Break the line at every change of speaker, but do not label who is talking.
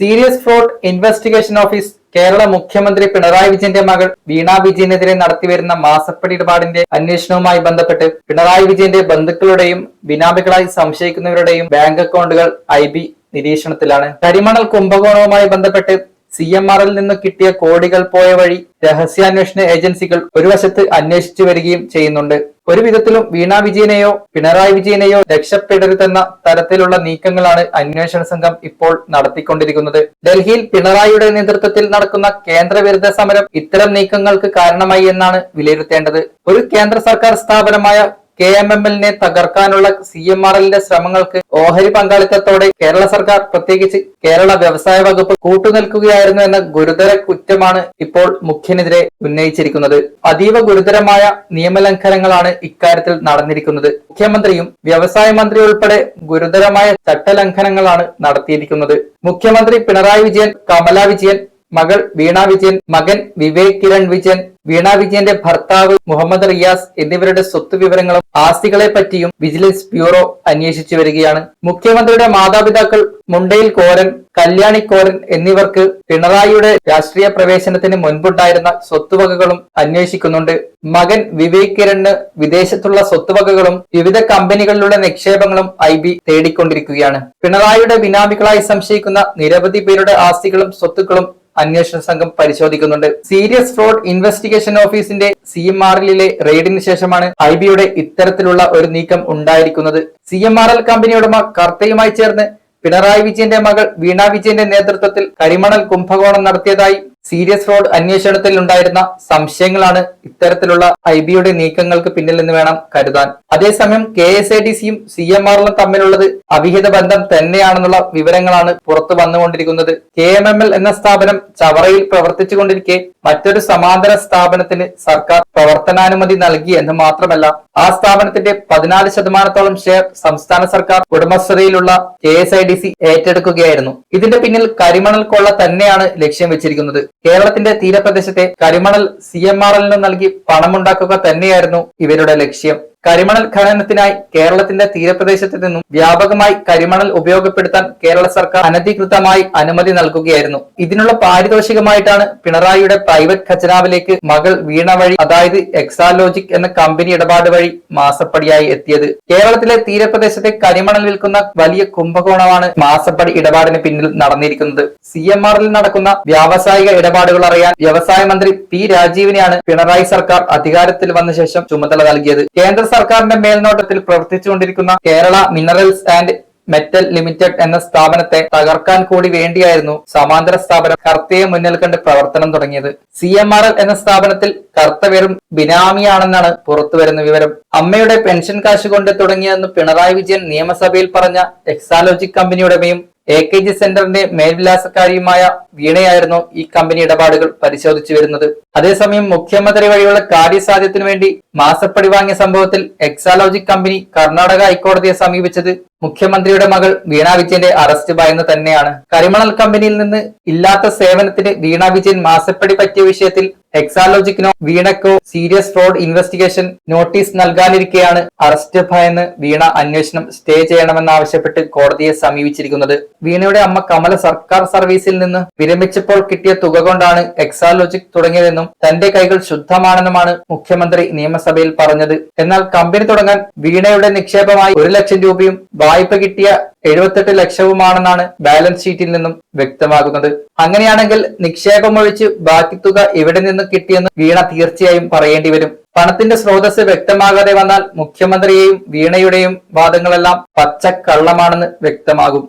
Serious fraud investigation office Kerala മുഖ്യമന്ത്രി പിണറായി വിജയന്റെ മകൾ വീണ വിജയനെതിരെ നടത്തിവരുന്ന മാസപ്പടി ഇടപാടിന്റെ അന്വേഷണവുമായി ബന്ധപ്പെട്ട് പിണറായി വിജയന്റെ ബന്ധുക്കളുടെയും ബിനാമികളായി സംശയിക്കുന്നവരുടെയും ബാങ്ക് അക്കൗണ്ടുകൾ ഐ ബി നിരീക്ഷണത്തിലാണ്. കരിമണൽ കുംഭകോണവുമായി ബന്ധപ്പെട്ട് സി എം ആറിൽ നിന്ന് കിട്ടിയ കോടികൾ പോയ വഴി രഹസ്യാന്വേഷണ ഏജൻസികൾ ഒരു വശത്ത് അന്വേഷിച്ചു വരികയും ചെയ്യുന്നുണ്ട്. ഒരു വിധത്തിലും വീണ വിജയനെയോ പിണറായി വിജയനെയോ രക്ഷപ്പെടരുതെന്ന തരത്തിലുള്ള നീക്കങ്ങളാണ് അന്വേഷണ സംഘം ഇപ്പോൾ നടത്തിക്കൊണ്ടിരിക്കുന്നത്. ഡൽഹിയിൽ പിണറായിയുടെ നേതൃത്വത്തിൽ നടക്കുന്ന കേന്ദ്ര വിരുദ്ധ സമരം ഇത്തരം നീക്കങ്ങൾക്ക് കാരണമായി എന്നാണ് വിലയിരുത്തേണ്ടത്. ഒരു കേന്ദ്ര സർക്കാർ സ്ഥാപനമായ കെ എം എം എല്ലിനെ തകർക്കാനുള്ള സി എം ആർ എല്ലിന്റെ ശ്രമങ്ങൾക്ക് ഓഹരി പങ്കാളിത്തത്തോടെ കേരള സർക്കാർ പ്രത്യേകിച്ച് കേരള വ്യവസായ വകുപ്പ് കൂട്ടുനിൽക്കുകയായിരുന്നു എന്ന ഗുരുതര കുറ്റമാണ് ഇപ്പോൾ മുഖ്യനെതിരെ ഉന്നയിച്ചിരിക്കുന്നത്. അതീവ ഗുരുതരമായ നിയമലംഘനങ്ങളാണ് ഇക്കാര്യത്തിൽ നടന്നിരിക്കുന്നത്. മുഖ്യമന്ത്രിയും വ്യവസായ മന്ത്രി ഉൾപ്പെടെ ഗുരുതരമായ ചട്ടലംഘനങ്ങളാണ് നടത്തിയിരിക്കുന്നത്. മുഖ്യമന്ത്രി പിണറായി വിജയൻ കമല വിജയൻ മകൾ വീണ വിജയൻ മകൻ വിവേക് കിരൺ വിജയൻ വീണ വിജയന്റെ ഭർത്താവ് മുഹമ്മദ് റിയാസ് എന്നിവരുടെ സ്വത്ത് വിവരങ്ങളും ആസ്തികളെ പറ്റിയും വിജിലൻസ് ബ്യൂറോ അന്വേഷിച്ചു വരികയാണ്. മുഖ്യമന്ത്രിയുടെ മാതാപിതാക്കൾ മുണ്ടയിൽ കോരൻ കല്യാണി കോരൻ എന്നിവർക്ക് പിണറായിയുടെ രാഷ്ട്രീയ പ്രവേശനത്തിന് മുൻപുണ്ടായിരുന്ന സ്വത്തുവകകളും അന്വേഷിക്കുന്നുണ്ട്. മകൻ വിവേക് കിരണ് വിദേശത്തുള്ള സ്വത്തുവകകളും വിവിധ കമ്പനികളിലുള്ള നിക്ഷേപങ്ങളും ഐ ബി തേടിക്കൊണ്ടിരിക്കുകയാണ്. പിണറായിയുടെ ബിനാമികളായി സംശയിക്കുന്ന നിരവധി പേരുടെ ആസ്തികളും സ്വത്തുക്കളും അന്വേഷണ സംഘം പരിശോധിക്കുന്നുണ്ട്. സീരിയസ് ഫ്രോഡ് ഇൻവെസ്റ്റിഗേഷൻ ഓഫീസിന്റെ സി എം ആർ എല്ലിലെ റെയ്ഡിന് ശേഷമാണ് ഐ ബിയുടെ ഇത്തരത്തിലുള്ള ഒരു നീക്കം ഉണ്ടായിരിക്കുന്നത്. C M R L company ഉടമ കർത്തയുമായി ചേർന്ന് പിണറായി വിജയന്റെ മകൾ വീണ വിജയന്റെ നേതൃത്വത്തിൽ കരിമണൽ കുംഭകോണം നടത്തിയതായി സീരിയസ് ഫ്രോഡ് അന്വേഷണത്തിൽ ഉണ്ടായിരുന്ന സംശയങ്ങളാണ് ഇത്തരത്തിലുള്ള ഐ ബിയുടെ നീക്കങ്ങൾക്ക് പിന്നിൽ നിന്ന് വേണം കരുതാൻ. അതേസമയം കെ എസ് ഐ ഡി സിയും സി എം ആറിലും തമ്മിലുള്ളത് അവിഹിത ബന്ധം തന്നെയാണെന്നുള്ള വിവരങ്ങളാണ് പുറത്തു വന്നുകൊണ്ടിരിക്കുന്നത്. കെ എം എം എൽ എന്ന സ്ഥാപനം ചവറയിൽ പ്രവർത്തിച്ചുകൊണ്ടിരിക്കെ മറ്റൊരു സമാന്തര സ്ഥാപനത്തിന് സർക്കാർ പ്രവർത്തനാനുമതി നൽകി എന്ന് മാത്രമല്ല ആ സ്ഥാപനത്തിന്റെ പതിനാല് ശതമാനത്തോളം ഷെയർ സംസ്ഥാന സർക്കാർ ഉടമസ്ഥതയിലുള്ള K S I D C ഏറ്റെടുക്കുകയായിരുന്നു. ഇതിന്റെ പിന്നിൽ കരിമണൽ കൊള്ള തന്നെയാണ് ലക്ഷ്യം വെച്ചിരിക്കുന്നത്. കേരളത്തിന്റെ തീരപ്രദേശത്തെ കരിമണൽ സി എം ആർ എല്ലിന് നൽകി പണമുണ്ടാക്കുക തന്നെയായിരുന്നു ഇവരുടെ ലക്ഷ്യം. കരിമണൽ ഖനനത്തിനായി കേരളത്തിന്റെ തീരപ്രദേശത്ത് നിന്നും വ്യാപകമായി കരിമണൽ ഉപയോഗപ്പെടുത്താൻ കേരള സർക്കാർ അനധികൃതമായി അനുമതി നൽകുകയായിരുന്നു. ഇതിനുള്ള പാരിതോഷികമായിട്ടാണ് പിണറായിയുടെ പ്രൈവറ്റ് ഖജനാവിലേക്ക് മകൾ വീണ വഴി അതായത് എക്സാലോജിക് എന്ന കമ്പനി ഇടപാട് വഴി മാസപ്പടിയായി എത്തിയത്. കേരളത്തിലെ തീരപ്രദേശത്തെ കരിമണൽ വിൽക്കുന്ന വലിയ കുംഭകോണമാണ് മാസപ്പടി ഇടപാടിന് പിന്നിൽ നടന്നിരിക്കുന്നത്. സി എം ആറിൽ നടക്കുന്ന വ്യാവസായിക ഇടപാടുകൾ അറിയാൻ വ്യവസായ മന്ത്രി പി രാജീവിനെയാണ് പിണറായി സർക്കാർ അധികാരത്തിൽ വന്ന ശേഷം ചുമതല നൽകിയത്. കേന്ദ്ര സർക്കാരിന്റെ മേൽനോട്ടത്തിൽ പ്രവർത്തിച്ചുകൊണ്ടിരിക്കുന്ന Kerala minerals and metal limited എന്ന സ്ഥാപനത്തെ തകർക്കാൻ കൂടി വേണ്ടിയായിരുന്നു സമാന്തര സ്ഥാപനം കർത്തയെ മുന്നിൽ കണ്ട് പ്രവർത്തനം തുടങ്ങിയത്. സി എം ആർ എൽ എന്ന സ്ഥാപനത്തിൽ കർത്ത വെറും ബിനാമിയാണെന്നാണ് പുറത്തുവരുന്ന വിവരം. അമ്മയുടെ പെൻഷൻ കാശ് കൊണ്ട് തുടങ്ങിയെന്ന് പിണറായി വിജയൻ നിയമസഭയിൽ പറഞ്ഞ എക്സാലോജിക് കമ്പനി ഉടമയും എ കെ ജി സെന്ററിന്റെ മേൽവിലാസക്കാരിയുമായ വീണയായിരുന്നു ഈ കമ്പനി ഇടപാടുകൾ പരിശോധിച്ചു വരുന്നത്. അതേസമയം മുഖ്യമന്ത്രി വഴിയുള്ള കാര്യസാധ്യത്തിനു വേണ്ടി മാസപ്പടി വാങ്ങിയ സംഭവത്തിൽ എക്സാലോജിക് കമ്പനി കർണാടക ഹൈക്കോടതിയെ സമീപിച്ചത് മുഖ്യമന്ത്രിയുടെ മകൾ വീണ വിജയന്റെ അറസ്റ്റ് ഭയന്ന് തന്നെയാണ്. കരിമണൽ കമ്പനിയിൽ നിന്ന് ഇല്ലാത്ത സേവനത്തിന് വീണ വിജയൻ മാസപ്പടി പറ്റിയ വിഷയത്തിൽ എക്സാലോജിക്കിനോ വീണക്കോ സീരിയസ് ഫ്രോഡ് ഇൻവെസ്റ്റിഗേഷൻ നോട്ടീസ് നൽകാനിരിക്കെയാണ് അറസ്റ്റ് ഭയന്ന് വീണ അന്വേഷണം സ്റ്റേ ചെയ്യണമെന്നാവശ്യപ്പെട്ട് കോടതിയെ സമീപിച്ചിരിക്കുന്നത്. വീണയുടെ അമ്മ കമല സർക്കാർ സർവീസിൽ നിന്ന് വിരമിച്ചപ്പോൾ കിട്ടിയ തുക കൊണ്ടാണ് എക്സാലോജിക് തുടങ്ങിയതെന്നും തന്റെ കൈകൾ ശുദ്ധമാണെന്നുമാണ് മുഖ്യമന്ത്രി നിയമസഭയിൽ പറഞ്ഞത്. എന്നാൽ കമ്പനി തുടങ്ങാൻ വീണയുടെ നിക്ഷേപമായി ഒരു ലക്ഷം രൂപയും വായ്പ കിട്ടിയ എഴുപത്തെട്ട് ലക്ഷവുമാണെന്നാണ് ബാലൻസ് ഷീറ്റിൽ നിന്നും വ്യക്തമാകുന്നത്. അങ്ങനെയാണെങ്കിൽ നിക്ഷേപം ഒഴിച്ച് ബാക്കി തുക എവിടെ നിന്ന് കിട്ടിയെന്ന് വീണ തീർച്ചയായും പറയേണ്ടി വരും. പണത്തിന്റെ സ്രോതസ് വ്യക്തമാകാതെ വന്നാൽ മുഖ്യമന്ത്രിയെയും വീണയുടെയും വാദങ്ങളെല്ലാം പച്ചക്കള്ളമാണെന്ന് വ്യക്തമാകും.